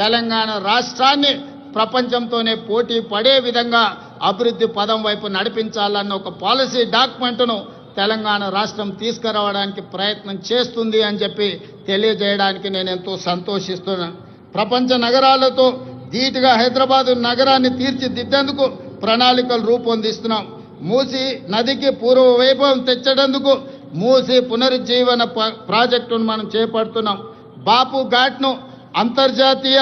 తెలంగాణ రాష్ట్రాన్ని ప్రపంచంతోనే పోటీ పడే విధంగా అభివృద్ధి పదం వైపు నడిపించాలన్న ఒక పాలసీ డాక్యుమెంట్ను తెలంగాణ రాష్ట్రం తీసుకురావడానికి ప్రయత్నం చేస్తుంది అని చెప్పి తెలియజేయడానికి నేను ఎంతో సంతోషిస్తున్నాను ప్రపంచ నగరాలతో ధీటుగా హైదరాబాద్ నగరాన్ని తీర్చిదిద్దేందుకు ప్రణాళికలు రూపొందిస్తున్నాం. మూసి నదికి పూర్వ వైభవం తెచ్చేందుకు మూసి పునరుజ్జీవన ప- ప్రాజెక్టును మనం చేపడుతున్నాం. బాపు ఘాట్ను అంతర్జాతీయ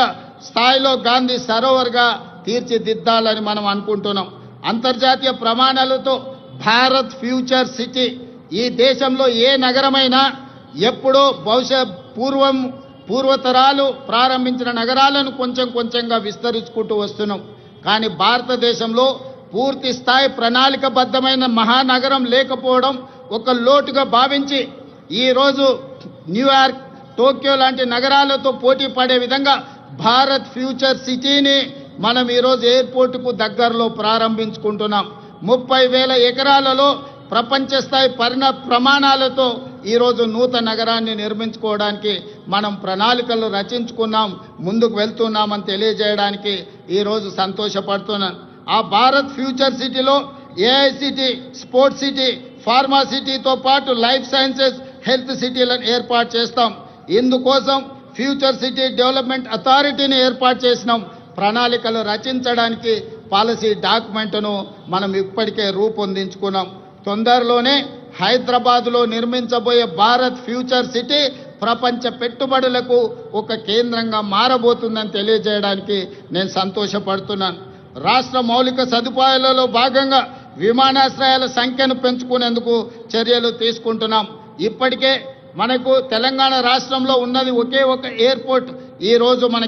స్థాయిలో గాంధీ సరోవర్గా తీర్చిదిద్దాలని మనం అనుకుంటున్నాం. అంతర్జాతీయ ప్రమాణాలతో భారత్ ఫ్యూచర్ సిటీ ఈ దేశంలో ఏ నగరమైనా ఎప్పుడో బహుశా పూర్వం పూర్వతరాలు ప్రారంభించిన నగరాలను కొంచెం కొంచెంగా విస్తరించుకుంటూ వస్తున్నాం. కానీ భారతదేశంలో పూర్తి స్థాయి ప్రణాళికబద్ధమైన మహానగరం లేకపోవడం ఒక లోటుగా భావించి ఈరోజు న్యూయార్క్ టోక్యో లాంటి నగరాలతో పోటీ పడే విధంగా భారత్ ఫ్యూచర్ సిటీని మనం ఈరోజు ఎయిర్పోర్టుకు దగ్గరలో ప్రారంభించుకుంటున్నాం. ముప్పై వేల ఎకరాలలో ప్రపంచ స్థాయి పరిణ ప్రమాణాలతో ఈరోజు నూతన నగరాన్ని నిర్మించుకోవడానికి మనం ప్రణాళికలు రచించుకున్నాం ముందుకు వెళ్తున్నామని తెలియజేయడానికి ఈరోజు సంతోషపడుతున్నాం. ఆ భారత్ ఫ్యూచర్ సిటీలో AI city sports city pharma సిటీతో పాటు లైఫ్ సైన్సెస్ హెల్త్ సిటీలను ఏర్పాటు చేస్తాం. ఇందుకోసం ఫ్యూచర్ సిటీ డెవలప్మెంట్ అథారిటీని ఏర్పాటు చేసినాం. ప్రణాళికలు రచించడానికి పాలసీ డాక్యుమెంట్ను మనం ఇప్పటికే రూపొందించుకున్నాం. తొందరలోనే హైదరాబాద్లో నిర్మించబోయే భారత్ ఫ్యూచర్ సిటీ ప్రపంచ పెట్టుబడులకు ఒక కేంద్రంగా మారబోతుందని తెలియజేయడానికి నేను సంతోషపడుతున్నాను. రాష్ట్ర మౌలిక సదుపాయాలలో భాగంగా విమానాశ్రయాల సంఖ్యను పెంచుకునేందుకు చర్యలు తీసుకుంటున్నాం. ఇప్పటికే మనకు తెలంగాణ రాష్ట్రంలో ఉన్నది ఒకే ఒక ఎయిర్పోర్ట్. ఈ రోజు మనకి